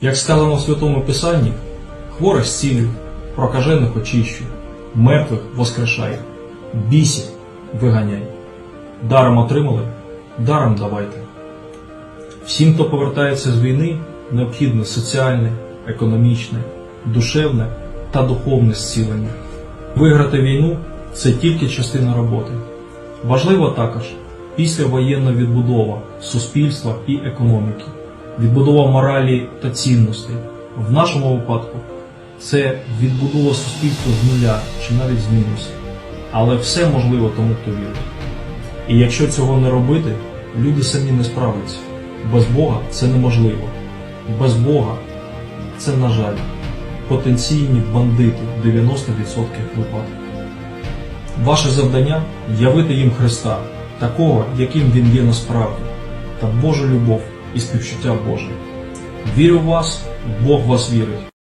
Як сказано в Святому Писанні, хворих зцілюй, прокажених очищуй, мертвих воскрешай, бісів виганяй. Даром отримали, даром давайте. Всім, хто повертається з війни, необхідне соціальне, економічне, душевне та духовне зцілення. Виграти війну це тільки частина роботи. Важливо також післявоєнна відбудова суспільства і економіки, відбудова моралі та цінностей. В нашому випадку це відбудова суспільства з нуля чи навіть з мінусу. Але все можливо тому, хто вірить. І якщо цього не робити, люди самі не справляться. Без Бога це неможливо. Без Бога це, на жаль, потенційні бандити в 90% випадків. Ваше завдання явити їм Христа, такого, яким Він є насправді, та Божу любов і співчуття Боже. Вірю в вас, Бог вас вірить.